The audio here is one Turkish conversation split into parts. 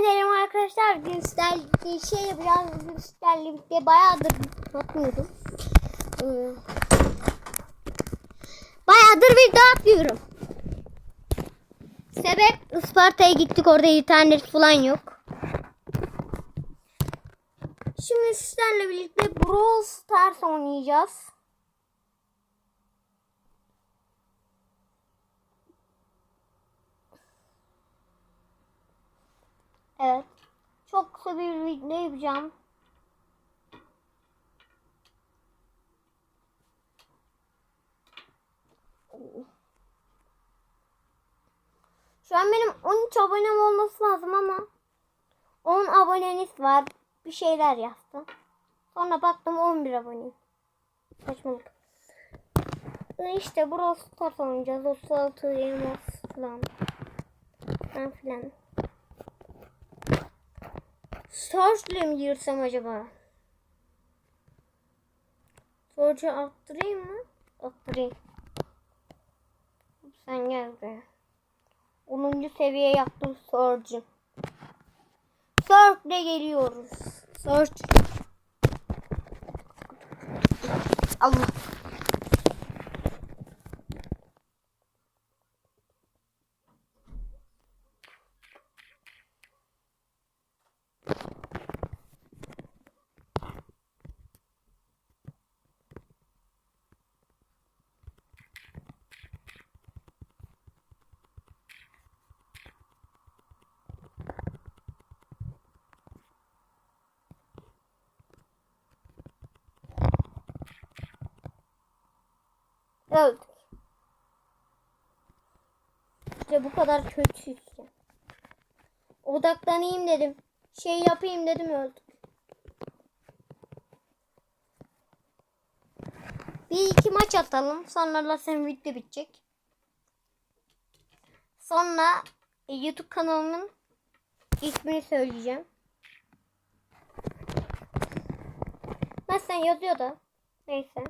ederim arkadaşlar. Bugün sizlerle şey yapacağız. Bugün sizlerle birlikte bayağıdır atmıyordum. Ee, Bayağıdır video atmıyorum. Sebep Isparta'ya gittik orada internet falan yok. Şimdi sizlerle birlikte Brawl Stars oynayacağız. Evet. Çok kısa bir video yapacağım. Şu an benim 13 abonem olması lazım ama 10 aboneniz var. Bir şeyler yazdı. Sonra baktım 11 aboneyim. Saçmalık. İşte Brawl Stars oynayacağız. 36 elmas falan. Ben filan. Surge'le mi girsem acaba? Surge'u attırayım mı? Attırayım. Sen gel buraya. 10. seviye yaptım Surge'u. Surge'le geliyoruz. Surge. Allah. Öldük. İşte bu kadar kötüyüz ya. Odaklanayım dedim. Şey yapayım dedim öldük. Bir iki maç atalım. Sonra da senin video bitecek. Sonra e, YouTube kanalımın ismini söyleyeceğim. Mesela yazıyor da. Neyse.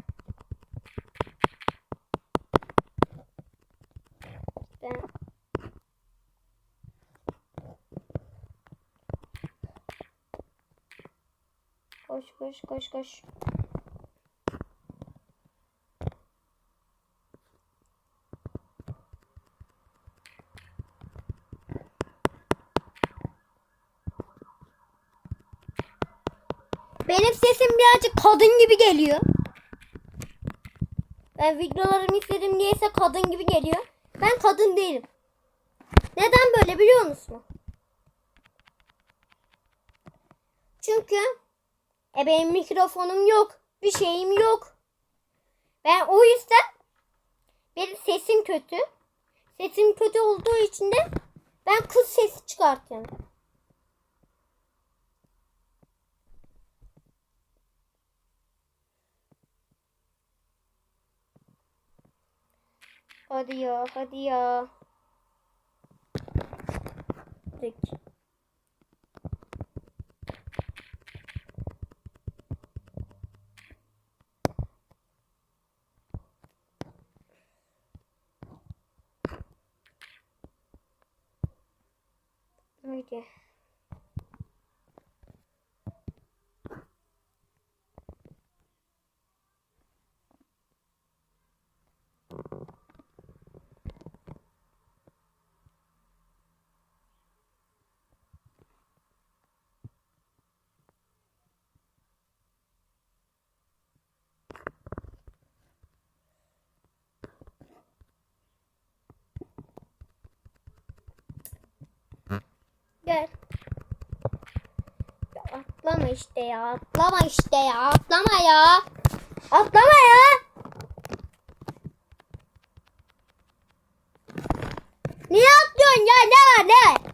İşte. Koş koş koş koş. Benim sesim birazcık kadın gibi geliyor. Ben videolarımı izledim niyeyse kadın gibi geliyor. Ben kadın değilim. Neden böyle biliyor musun? Çünkü e benim mikrofonum yok. Bir şeyim yok. Ben o yüzden benim sesim kötü. Sesim kötü olduğu için de ben kız sesi çıkartıyorum. Hadi ya, hadi ya. Peki. ki. Atlama işte ya. Atlama işte ya. Atlama ya. Atlama ya. Niye atlıyorsun ya? Ne var ne?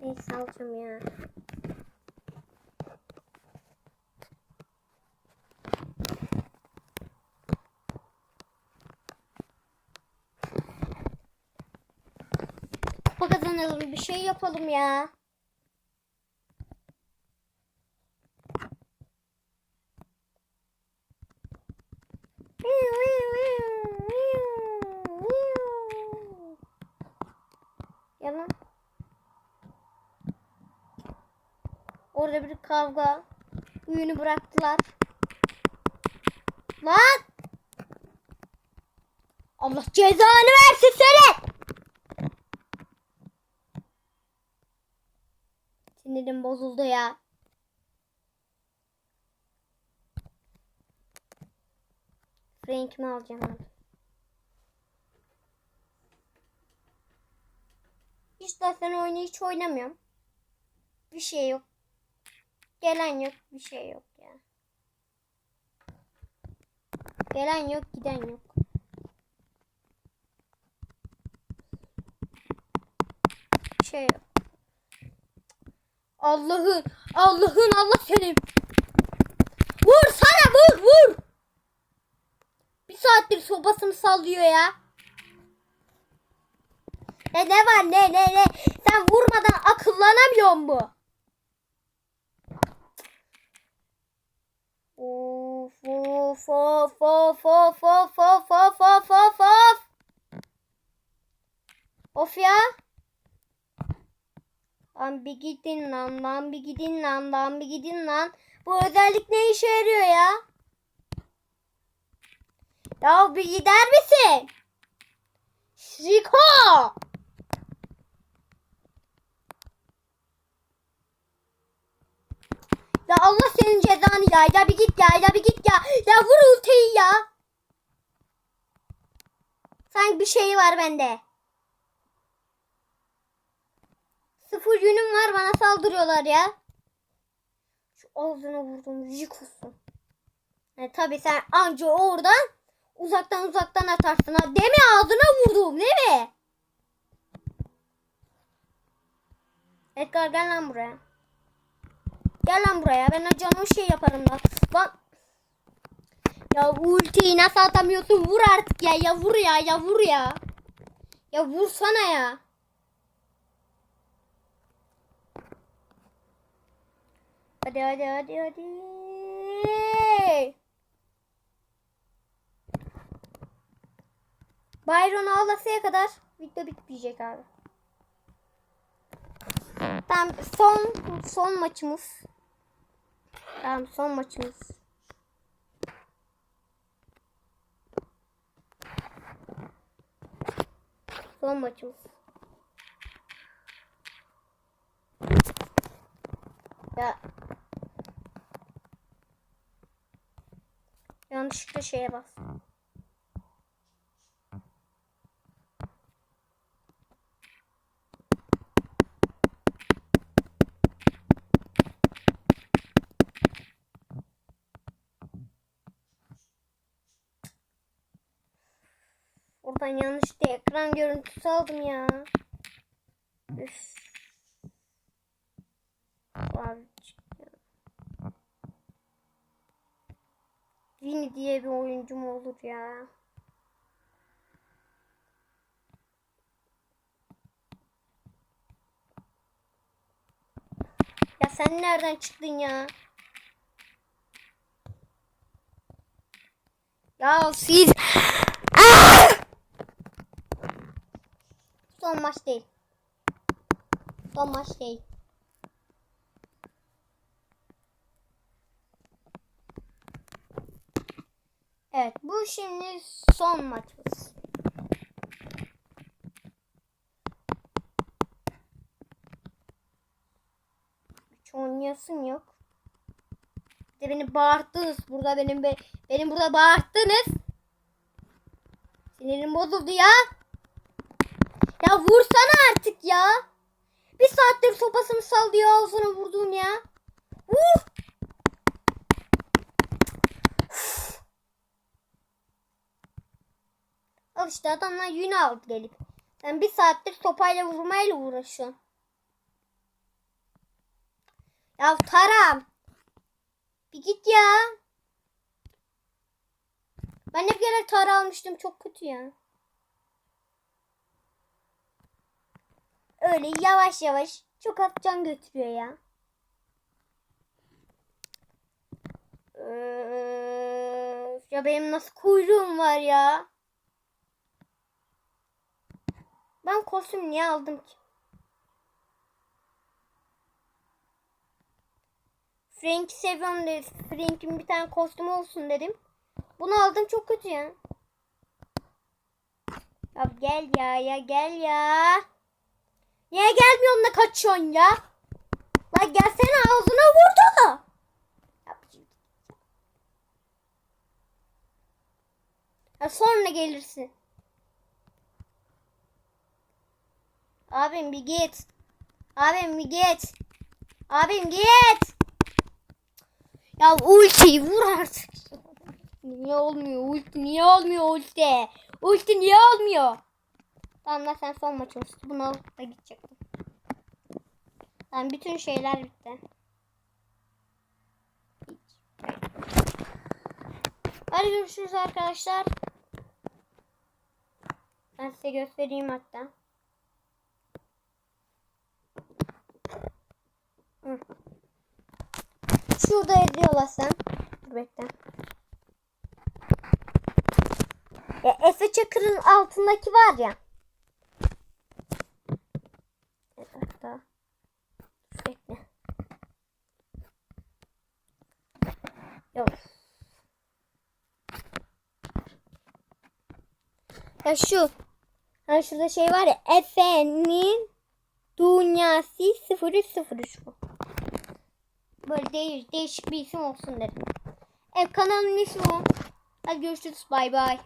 Neyse alacağım ya. kupa kazanalım. Bir şey yapalım ya. Yalan. Orada bir kavga. Oyunu bıraktılar. Lan! Allah cezanı versin seni! Sinirim bozuldu ya. Frank'imi alacağım abi. Hiç zaten oyunu hiç oynamıyorum. Bir şey yok. Gelen yok, bir şey yok ya. Gelen yok, giden yok. Bir şey yok. Allah'ın, Allah'ın Allah senin. Vur sana vur vur. Bir saattir sobasını sallıyor ya. Ne ne var ne ne ne. Sen vurmadan akıllanamıyor mu? Of of of of of of of of of of of. Of ya. Lan bir gidin lan lan bir gidin lan lan bir gidin lan. Bu özellik ne işe yarıyor ya? Ya bir gider misin? Şiko! Ya Allah senin cezanı ya. Ya bir git ya. Ya bir git ya. Ya vur ultiyi ya. Sanki bir şey var bende. Sıfır yünüm var bana saldırıyorlar ya. Şu ağzına vurdum yık olsun. E, tabii sen anca oradan uzaktan uzaktan atarsın ha. Deme ağzına vurdum değil mi? Edgar gel lan buraya. Gel lan buraya. Ben canım şey yaparım lan. Lan. Ya ultiyi nasıl atamıyorsun? Vur artık ya. Ya vur ya. Ya vur ya. Ya vursana ya. Hadi hadi hadi hadi. Byron ağlasaya kadar video bitmeyecek abi. Tamam son son maçımız. Tamam son maçımız. Son maçımız. Ya. Yanlışlıkla şeye bas. Oradan yanlışlıkla ekran görüntüsü aldım ya. Üf. Abi. Mu olur ya? Ya sen nereden çıktın ya? Ya siz... Ah! Son maç değil. Son maç değil. Evet bu şimdi son maçımız. Hiç oynayasın yok. Bir de beni bağırttınız burada benim be, benim burada bağırttınız. Sinirim bozuldu ya. Ya vursana artık ya. Bir saattir sopasını sallıyor ağzına vurdum ya. Vur. Al işte adamlar yünü aldı gelip. Sen bir saattir sopayla vurmayla uğraşıyorsun. Ya Taram. Bir git ya. Ben hep gene tara almıştım. Çok kötü ya. Öyle yavaş yavaş çok az can götürüyor ya. Ya benim nasıl kuyruğum var ya. Ben kostüm niye aldım ki? Frank'i seviyorum dedi. Frank'in bir tane kostümü olsun dedim. Bunu aldım çok kötü ya. Ya gel ya ya gel ya. Niye gelmiyorsun da kaçıyorsun ya? La gelsene ağzına vurdu. Ya, sonra gelirsin. Abim bir git. Abim bir git. Abim git. Ya ultiyi vur artık. Niye olmuyor ulti? Niye olmuyor ulti? Ulti niye olmuyor? Tamam da sen son maç olsun. Bunu alıp da gidecektim. Tamam bütün şeyler bitti. Hadi görüşürüz arkadaşlar. Ben size göstereyim hatta. Şurada ediyorlar sen. Bekle. Ya Efe Çakır'ın altındaki var ya. Dur bekle. Yok. Ya şu. Ha şurada şey var ya. Efe'nin dünyası 003 bu. Böyle değiş, değişik bir isim olsun dedim. Ev kanalın ismi o. Hadi görüşürüz. Bay bay.